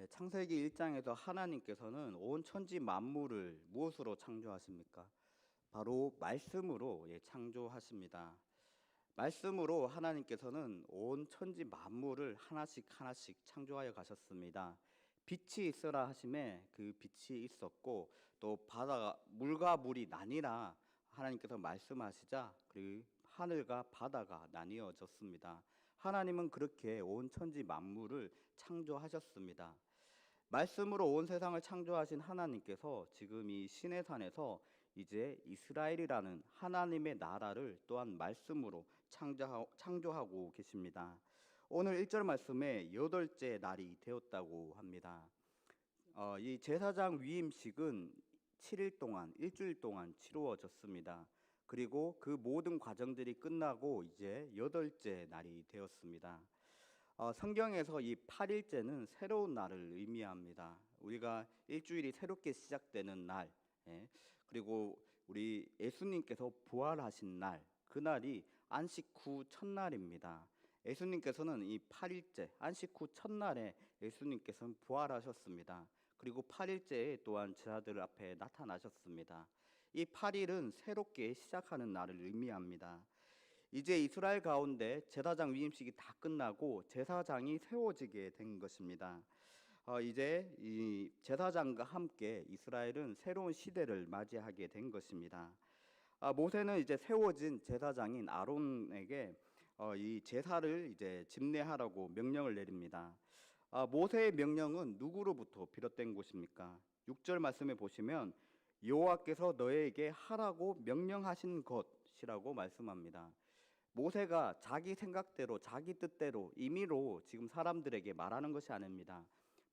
예, 창세기 1장에서 하나님께서는 온 천지 만물을 무엇으로 창조하십니까? 바로 말씀으로 예, 창조하십니다. 말씀으로 하나님께서는 온 천지 만물을 하나씩 하나씩 창조하여 가셨습니다. 빛이 있어라 하심에 그 빛이 있었고 또 바다가 물과 물이 나뉘라 하나님께서 말씀하시자 그 하늘과 바다가 나뉘어졌습니다. 하나님은 그렇게 온 천지 만물을 창조하셨습니다. 말씀으로 온 세상을 창조하신 하나님께서 지금 이 시내산에서 이제 이스라엘이라는 하나님의 나라를 또한 말씀으로 창조하고 계십니다. 오늘 1절 말씀에 여덟째 날이 되었다고 합니다. 어, 이 제사장 위임식은 7일 동안 일주일 동안 치루어졌습니다. 그리고 그 모든 과정들이 끝나고 이제 여덟째 날이 되었습니다. 어, 성경에서 이 8일째는 새로운 날을 의미합니다. 우리가 일주일이 새롭게 시작되는 날, 예, 그리고 우리 예수님께서 부활하신 날, 그날이 안식 후 첫날입니다. 예수님께서는 이 8일째, 안식 후 첫날에 예수님께서는 부활하셨습니다. 그리고 8일째에 또한 제자들 앞에 나타나셨습니다. 이 8일은 새롭게 시작하는 날을 의미합니다. 이제 이스라엘 가운데 제사장 위임식이 다 끝나고 제사장이 세워지게 된 것입니다. 어, 이제 이 제사장과 함께 이스라엘은 새로운 시대를 맞이하게 된 것입니다. 아, 모세는 이제 세워진 제사장인 아론에게 어, 이 제사를 이제 집례하라고 명령을 내립니다. 아, 모세의 명령은 누구로부터 비롯된 것입니까? 6절 말씀에 보시면 여호와께서 너에게 하라고 명령하신 것이라고 말씀합니다. 모세가 자기 생각대로 자기 뜻대로 임의로 지금 사람들에게 말하는 것이 아닙니다.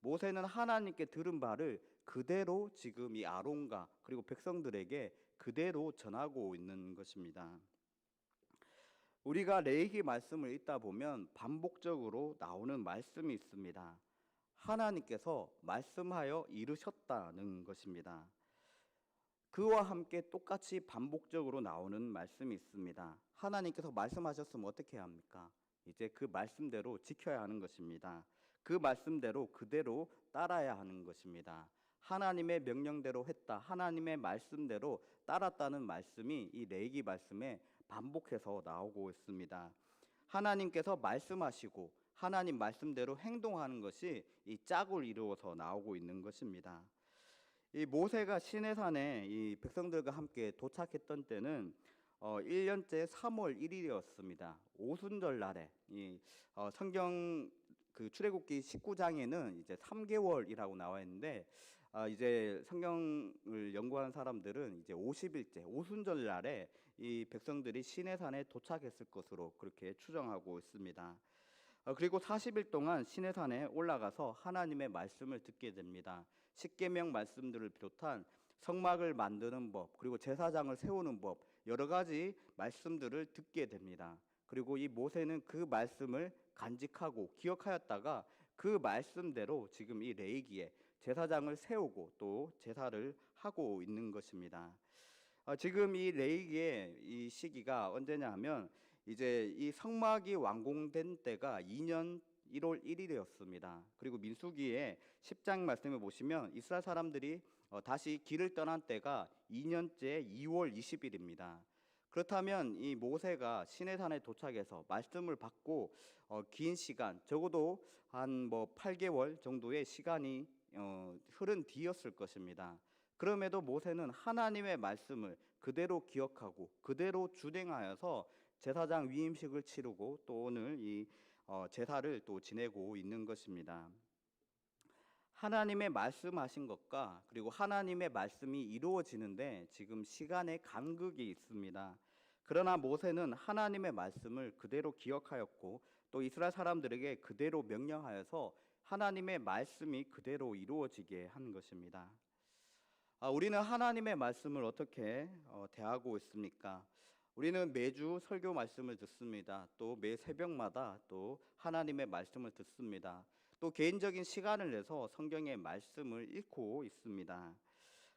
모세는 하나님께 들은 바를 그대로 지금 이 아론과 그리고 백성들에게 그대로 전하고 있는 것입니다. 우리가 레이기 말씀을 읽다 보면 반복적으로 나오는 말씀이 있습니다. 하나님께서 말씀하여 이르셨다는 것입니다. 그와 함께 똑같이 반복적으로 나오는 말씀이 있습니다. 하나님께서 말씀하셨으면 어떻게 합니까? 이제 그 말씀대로 지켜야 하는 것입니다. 그 말씀대로 그대로 따라야 하는 것입니다. 하나님의 명령대로 했다. 하나님의 말씀대로 따랐다는 말씀이 이 레기 말씀에 반복해서 나오고 있습니다. 하나님께서 말씀하시고 하나님 말씀대로 행동하는 것이 이 짝을 이루어서 나오고 있는 것입니다. 이 모세가 시내산에 이 백성들과 함께 도착했던 때는 어 1년째 3월 1일이었습니다. 오순절 날에 이 어, 성경 그 출애굽기 19장에는 이제 3개월이라고 나와 있는데 어, 이제 성경을 연구하는 사람들은 이제 50일째 오순절 날에 이 백성들이 시내산에 도착했을 것으로 그렇게 추정하고 있습니다. 어, 그리고 40일 동안 시내산에 올라가서 하나님의 말씀을 듣게 됩니다. 십계명 말씀들을 비롯한 성막을 만드는 법, 그리고 제사장을 세우는 법, 여러 가지 말씀들을 듣게 됩니다. 그리고 이 모세는 그 말씀을 간직하고 기억하였다가 그 말씀대로 지금 이 레이기에 제사장을 세우고 또 제사를 하고 있는 것입니다. 어, 지금 이 레이기의 이 시기가 언제냐 하면 이제 이 성막이 완공된 때가 2년 1월 1일이었습니다. 그리고 민수기에 10장 말씀을 보시면 이스라엘 사람들이 어, 다시 길을 떠난 때가 2년째 2월 20일입니다. 그렇다면 이 모세가 시내산에 도착해서 말씀을 받고 어, 긴 시간 적어도 한 뭐 8개월 정도의 시간이 어, 흐른 뒤였을 것입니다. 그럼에도 모세는 하나님의 말씀을 그대로 기억하고 그대로 준행하여서 제사장 위임식을 치르고 또 오늘 이 어, 제사를 또 지내고 있는 것입니다. 하나님의 말씀하신 것과 그리고 하나님의 말씀이 이루어지는데 지금 시간의 간극이 있습니다. 그러나 모세는 하나님의 말씀을 그대로 기억하였고 또 이스라엘 사람들에게 그대로 명령하여서 하나님의 말씀이 그대로 이루어지게 한 것입니다. 아, 우리는 하나님의 말씀을 어떻게 어, 대하고 있습니까? 우리는 매주 설교 말씀을 듣습니다. 또 매 새벽마다 또 하나님의 말씀을 듣습니다. 또 개인적인 시간을 내서 성경의 말씀을 읽고 있습니다.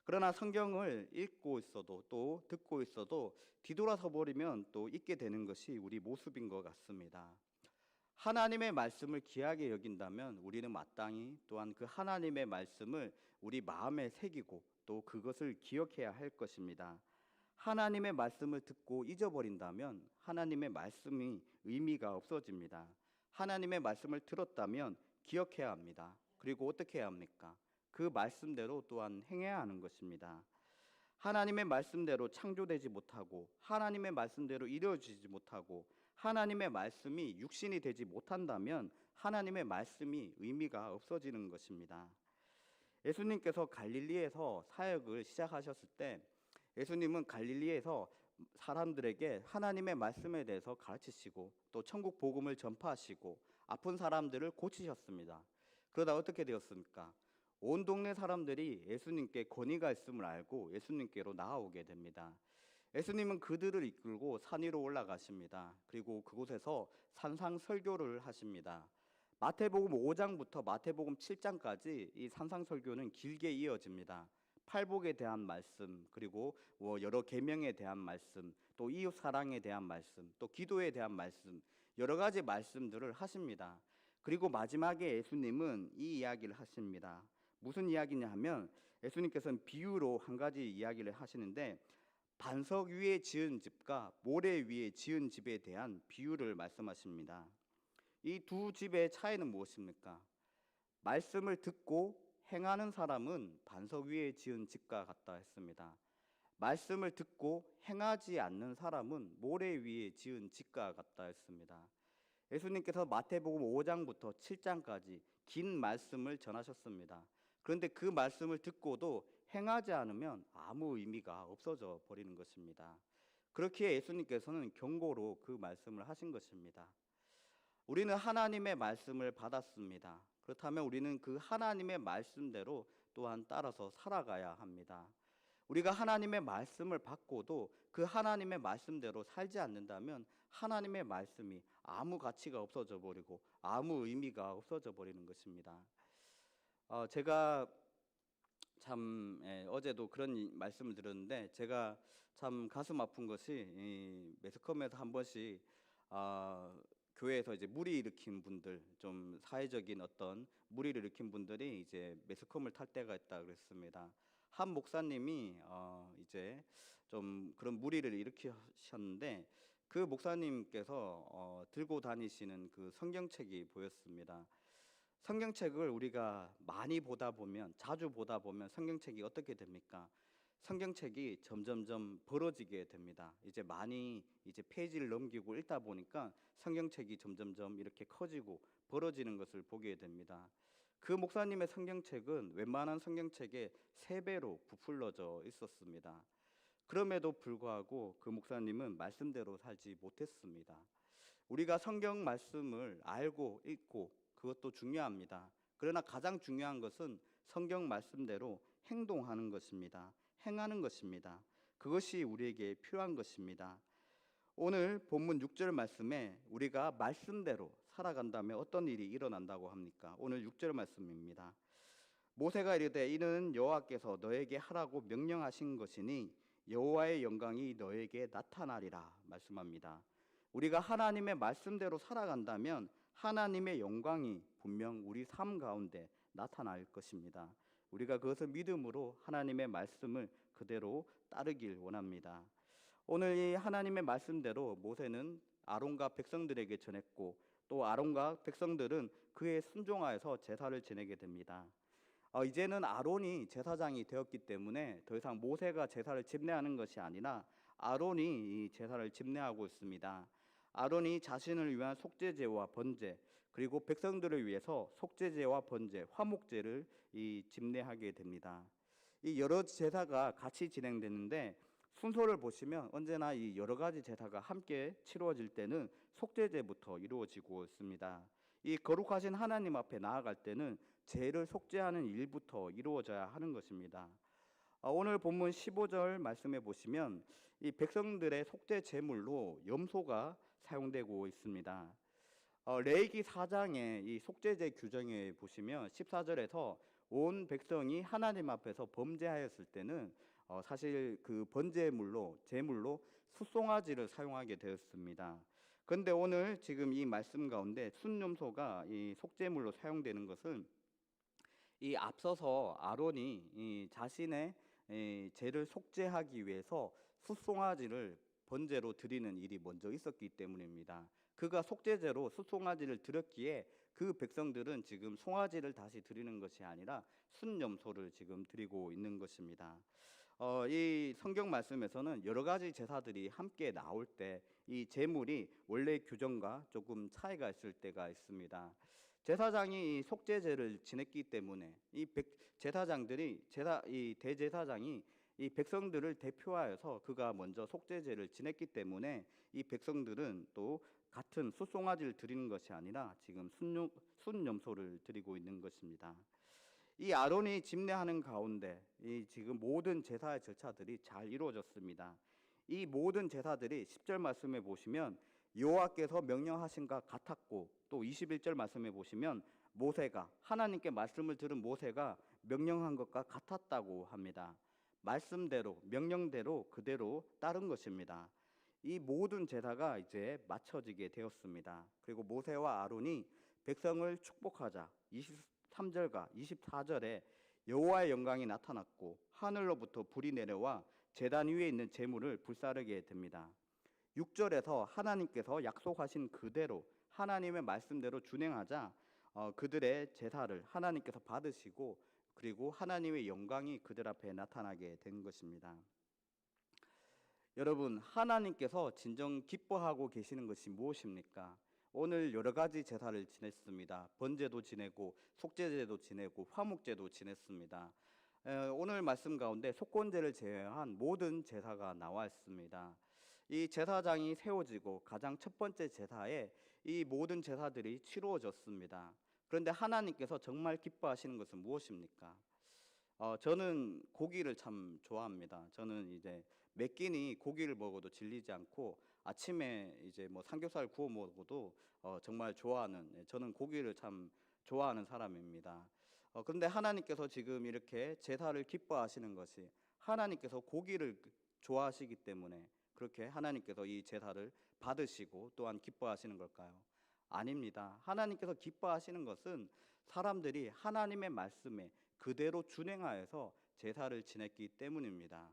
그러나 성경을 읽고 있어도 또 듣고 있어도 뒤돌아서 버리면 또 잊게 되는 것이 우리 모습인 것 같습니다. 하나님의 말씀을 귀하게 여긴다면 우리는 마땅히 또한 그 하나님의 말씀을 우리 마음에 새기고 또 그것을 기억해야 할 것입니다. 하나님의 말씀을 듣고 잊어버린다면 하나님의 말씀이 의미가 없어집니다. 하나님의 말씀을 들었다면 기억해야 합니다. 그리고 어떻게 해야 합니까? 그 말씀대로 또한 행해야 하는 것입니다. 하나님의 말씀대로 창조되지 못하고 하나님의 말씀대로 이루어지지 못하고 하나님의 말씀이 육신이 되지 못한다면 하나님의 말씀이 의미가 없어지는 것입니다. 예수님께서 갈릴리에서 사역을 시작하셨을 때 예수님은 갈릴리에서 사람들에게 하나님의 말씀에 대해서 가르치시고 또 천국 복음을 전파하시고 아픈 사람들을 고치셨습니다. 그러다 어떻게 되었습니까? 온 동네 사람들이 예수님께 권위가 있음을 알고 예수님께로 나아오게 됩니다. 예수님은 그들을 이끌고 산 위로 올라가십니다. 그리고 그곳에서 산상 설교를 하십니다. 마태복음 5장부터 마태복음 7장까지 이 산상 설교는 길게 이어집니다. 팔복에 대한 말씀, 그리고 뭐 여러 계명에 대한 말씀, 또 이웃 사랑에 대한 말씀, 또 기도에 대한 말씀, 여러 가지 말씀들을 하십니다. 그리고 마지막에 예수님은 이 이야기를 하십니다. 무슨 이야기냐 하면 예수님께서는 비유로 한 가지 이야기를 하시는데 반석 위에 지은 집과 모래 위에 지은 집에 대한 비유를 말씀하십니다. 이 두 집의 차이는 무엇입니까? 말씀을 듣고 행하는 사람은 반석 위에 지은 집과 같다 했습니다. 말씀을 듣고 행하지 않는 사람은 모래 위에 지은 집과 같다 했습니다. 예수님께서 마태복음 5장부터 7장까지 긴 말씀을 전하셨습니다. 그런데 그 말씀을 듣고도 행하지 않으면 아무 의미가 없어져 버리는 것입니다. 그렇게 예수님께서는 경고로 그 말씀을 하신 것입니다. 우리는 하나님의 말씀을 받았습니다. 그렇다면 우리는 그 하나님의 말씀대로 또한 따라서 살아가야 합니다. 우리가 하나님의 말씀을 받고도 그 하나님의 말씀대로 살지 않는다면 하나님의 말씀이 아무 가치가 없어져 버리고 아무 의미가 없어져 버리는 것입니다. 어, 제가 참 예, 어제도 그런 이- 말씀을 들었는데 제가 참 가슴 아픈 것이 이 매스컴에서 한 번씩 아, 교회에서 이제 무리 일으킨 분들 좀 사회적인 어떤 무리를 일으킨 분들이 이제 매스컴을 탈 때가 있다 그랬습니다. 한 목사님이 어, 이제 좀 그런 무리를 일으키셨는데 그 목사님께서 어, 들고 다니시는 그 성경책이 보였습니다. 성경책을 우리가 많이 보다 보면 자주 보다 보면 성경책이 어떻게 됩니까? 성경책이 점점점 벌어지게 됩니다. 이제 많이 이제 페이지를 넘기고 읽다 보니까 성경책이 점점점 이렇게 커지고 벌어지는 것을 보게 됩니다. 그 목사님의 성경책은 웬만한 성경책의 세 배로 부풀러져 있었습니다. 그럼에도 불구하고 그 목사님은 말씀대로 살지 못했습니다. 우리가 성경 말씀을 알고 읽고 그것도 중요합니다. 그러나 가장 중요한 것은 성경 말씀대로 행동하는 것입니다. 행하는 것입니다. 그것이 우리에게 필요한 것입니다. 오늘 본문 6절 말씀에 우리가 말씀대로 살아간다면 어떤 일이 일어난다고 합니까? 오늘 6절 말씀입니다. 모세가 이르되 이는 여호와께서 너에게 하라고 명령하신 것이니 여호와의 영광이 너에게 나타나리라 말씀합니다. 우리가 하나님의 말씀대로 살아간다면 하나님의 영광이 분명 우리 삶 가운데 나타날 것입니다. 우리가 그것을 믿음으로 하나님의 말씀을 그대로 따르길 원합니다. 오늘 이 하나님의 말씀대로 모세는 아론과 백성들에게 전했고 또 아론과 백성들은 그에 순종하여서 제사를 지내게 됩니다. 어, 이제는 아론이 제사장이 되었기 때문에 더 이상 모세가 제사를 집례하는 것이 아니라 아론이 이 제사를 집례하고 있습니다. 아론이 자신을 위한 속죄제와 번제 그리고 백성들을 위해서 속죄제와 번제, 화목제를 이 집례하게 됩니다. 이 여러 제사가 같이 진행되는데 순서를 보시면 언제나 이 여러 가지 제사가 함께 치루어질 때는 속죄제부터 이루어지고 있습니다. 이 거룩하신 하나님 앞에 나아갈 때는 죄를 속죄하는 일부터 이루어져야 하는 것입니다. 어, 오늘 본문 15절 말씀해 보시면 이 백성들의 속죄 제물로 염소가 사용되고 있습니다. 어, 레이기 4장의 이 속죄제 규정에 보시면 14절에서 온 백성이 하나님 앞에서 범죄하였을 때는 어, 사실 그 번제물로 제물로 숫송아지를 사용하게 되었습니다. 근데 오늘 지금 이 말씀 가운데 순념소가 이 속죄물로 사용되는 것은 이 앞서서 아론이 이 자신의 이 죄를 속죄하기 위해서 숫송아지를 번제로 드리는 일이 먼저 있었기 때문입니다. 그가 속죄제로 숫송아지를 드렸기에 그 백성들은 지금 송아지를 다시 드리는 것이 아니라 순념소를 지금 드리고 있는 것입니다. 어, 이 성경 말씀에서는 여러 가지 제사들이 함께 나올 때 이 제물이 원래 규정과 조금 차이가 있을 때가 있습니다. 제사장이 이 속죄제를 지냈기 때문에 이 백, 제사장들이 제사 이 대제사장이 이 백성들을 대표하여서 그가 먼저 속죄제를 지냈기 때문에 이 백성들은 또 같은 숫송아지를 드리는 것이 아니라 지금 순념, 순념소를 드리고 있는 것입니다. 이 아론이 집례하는 가운데 이 지금 모든 제사의 절차들이 잘 이루어졌습니다. 이 모든 제사들이 10절 말씀에 보시면 여호와께서 명령하신 것 같았고 또 21절 말씀에 보시면 모세가 하나님께 말씀을 들은 모세가 명령한 것과 같았다고 합니다. 말씀대로 명령대로 그대로 따른 것입니다. 이 모든 제사가 이제 마쳐지게 되었습니다. 그리고 모세와 아론이 백성을 축복하자 23절과 24절에 여호와의 영광이 나타났고 하늘로부터 불이 내려와 제단 위에 있는 제물을 불사르게 됩니다. 6절에서 하나님께서 약속하신 그대로 하나님의 말씀대로 준행하자 어, 그들의 제사를 하나님께서 받으시고 그리고 하나님의 영광이 그들 앞에 나타나게 된 것입니다. 여러분, 하나님께서 진정 기뻐하고 계시는 것이 무엇입니까? 오늘 여러 가지 제사를 지냈습니다. 번제도 지내고 속죄제도 지내고 화목제도 지냈습니다. 에, 오늘 말씀 가운데 속건제를 제외한 모든 제사가 나와 있습니다. 이 제사장이 세워지고 가장 첫 번째 제사에 이 모든 제사들이 치루어졌습니다. 그런데 하나님께서 정말 기뻐하시는 것은 무엇입니까? 어, 저는 고기를 참 좋아합니다. 저는 이제 매 끼니 고기를 먹어도 질리지 않고 아침에 이제 뭐 삼겹살 구워 먹어도 어, 정말 좋아하는 예, 저는 고기를 참 좋아하는 사람입니다. 어, 그런데 하나님께서 지금 이렇게 제사를 기뻐하시는 것이 하나님께서 고기를 좋아하시기 때문에 그렇게 하나님께서 이 제사를 받으시고 또한 기뻐하시는 걸까요? 아닙니다. 하나님께서 기뻐하시는 것은 사람들이 하나님의 말씀에 그대로 준행하여서 제사를 지냈기 때문입니다.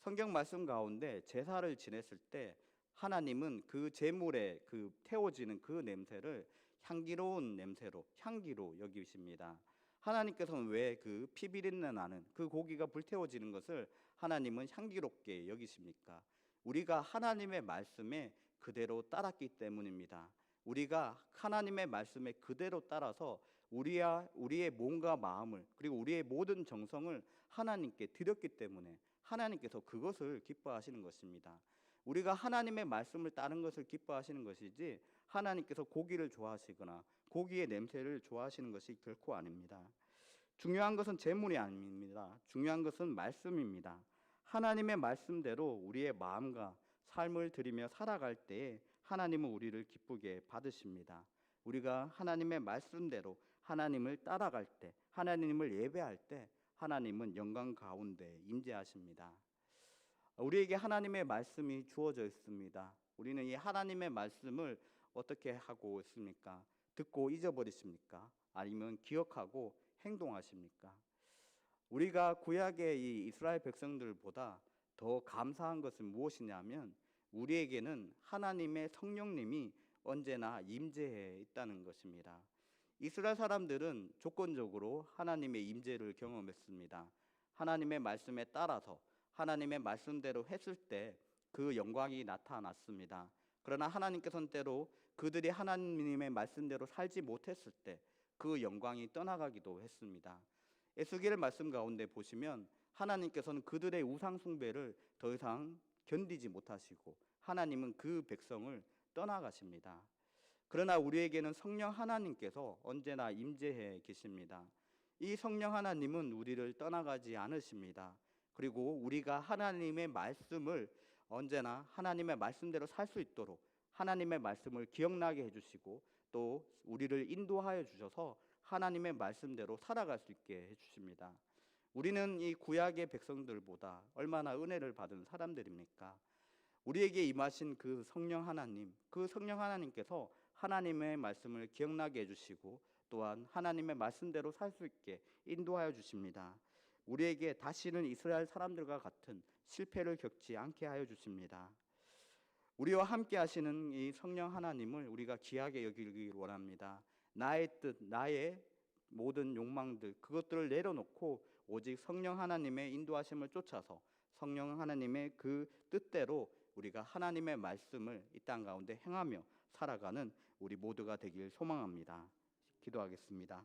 성경 말씀 가운데 제사를 지냈을 때 하나님은 그 제물에 그 태워지는 그 냄새를 향기로운 냄새로 향기로 여기십니다. 하나님께서는 왜 그 피비린내 나는 그 고기가 불태워지는 것을 하나님은 향기롭게 여기십니까? 우리가 하나님의 말씀에 그대로 따랐기 때문입니다. 우리가 하나님의 말씀에 그대로 따라서 우리야 우리의 몸과 마음을 그리고 우리의 모든 정성을 하나님께 드렸기 때문에 하나님께서 그것을 기뻐하시는 것입니다. 우리가 하나님의 말씀을 따른 것을 기뻐하시는 것이지 하나님께서 고기를 좋아하시거나 고기의 냄새를 좋아하시는 것이 결코 아닙니다. 중요한 것은 재물이 아닙니다. 중요한 것은 말씀입니다. 하나님의 말씀대로 우리의 마음과 삶을 드리며 살아갈 때에 하나님은 우리를 기쁘게 받으십니다. 우리가 하나님의 말씀대로 하나님을 따라갈 때, 하나님을 예배할 때 하나님은 영광 가운데 임재하십니다. 우리에게 하나님의 말씀이 주어져 있습니다. 우리는 이 하나님의 말씀을 어떻게 하고 있습니까? 듣고 잊어버리십니까? 아니면 기억하고 행동하십니까? 우리가 구약의 이 이스라엘 백성들보다 더 감사한 것은 무엇이냐면 우리에게는 하나님의 성령님이 언제나 임재해 있다는 것입니다. 이스라엘 사람들은 조건적으로 하나님의 임재를 경험했습니다. 하나님의 말씀에 따라서 하나님의 말씀대로 했을 때 그 영광이 나타났습니다. 그러나 하나님께서는 때로 그들이 하나님의 말씀대로 살지 못했을 때 그 영광이 떠나가기도 했습니다. 에스겔 말씀 가운데 보시면 하나님께서는 그들의 우상 숭배를 더 이상 견디지 못하시고 하나님은 그 백성을 떠나가십니다. 그러나 우리에게는 성령 하나님께서 언제나 임재해 계십니다. 이 성령 하나님은 우리를 떠나가지 않으십니다. 그리고 우리가 하나님의 말씀을 언제나 하나님의 말씀대로 살 수 있도록 하나님의 말씀을 기억나게 해주시고 또 우리를 인도하여 주셔서 하나님의 말씀대로 살아갈 수 있게 해주십니다. 우리는 이 구약의 백성들보다 얼마나 은혜를 받은 사람들입니까? 우리에게 임하신 그 성령 하나님, 그 성령 하나님께서 하나님의 말씀을 기억나게 해주시고 또한 하나님의 말씀대로 살 수 있게 인도하여 주십니다. 우리에게 다시는 이스라엘 사람들과 같은 실패를 겪지 않게 하여 주십니다. 우리와 함께 하시는 이 성령 하나님을 우리가 귀하게 여기길 원합니다. 나의 뜻, 나의 모든 욕망들 그것들을 내려놓고 오직 성령 하나님의 인도하심을 쫓아서 성령 하나님의 그 뜻대로 우리가 하나님의 말씀을 이 땅 가운데 행하며 살아가는 우리 모두가 되길 소망합니다. 기도하겠습니다.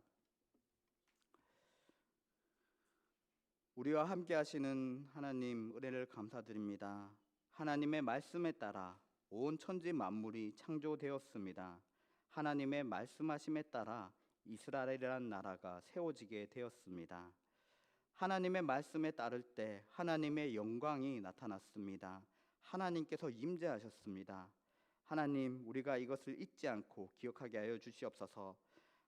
우리와 함께 하시는 하나님 은혜를 감사드립니다. 하나님의 말씀에 따라 온 천지 만물이 창조되었습니다. 하나님의 말씀하심에 따라 이스라엘이라는 나라가 세워지게 되었습니다. 하나님의 말씀에 따를 때 하나님의 영광이 나타났습니다. 하나님께서 임재하셨습니다. 하나님, 우리가 이것을 잊지 않고 기억하게 하여 주시옵소서.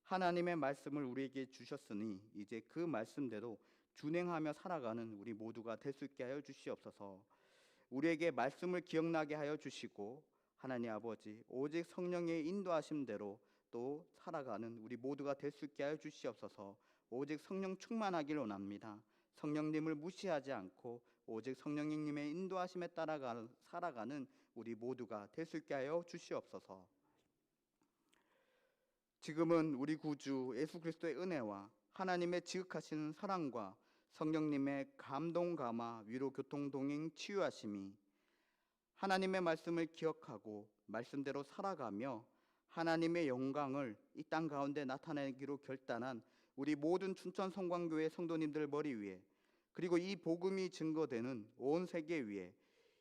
하나님의 말씀을 우리에게 주셨으니 이제 그 말씀대로 준행하며 살아가는 우리 모두가 될 수 있게 하여 주시옵소서. 우리에게 말씀을 기억나게 하여 주시고 하나님 아버지 오직 성령의 인도하심대로 또 살아가는 우리 모두가 될 수 있게 하여 주시옵소서. 오직 성령 충만하기를 원합니다. 성령님을 무시하지 않고 오직 성령님의 인도하심에 따라가 살아가는 우리 모두가 될 수 있게 하여 주시옵소서. 지금은 우리 구주 예수 그리스도의 은혜와 하나님의 지극하신 사랑과 성령님의 감동 감화 위로 교통 동행 치유하심이 하나님의 말씀을 기억하고 말씀대로 살아가며 하나님의 영광을 이 땅 가운데 나타내기로 결단한 우리 모든 춘천 성광교회 성도님들 머리 위에 그리고 이 복음이 증거되는 온 세계 위에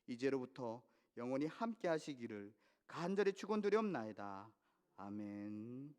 이제로부터 영원히 함께 하시기를 간절히 축원드리옵나이다. 아멘.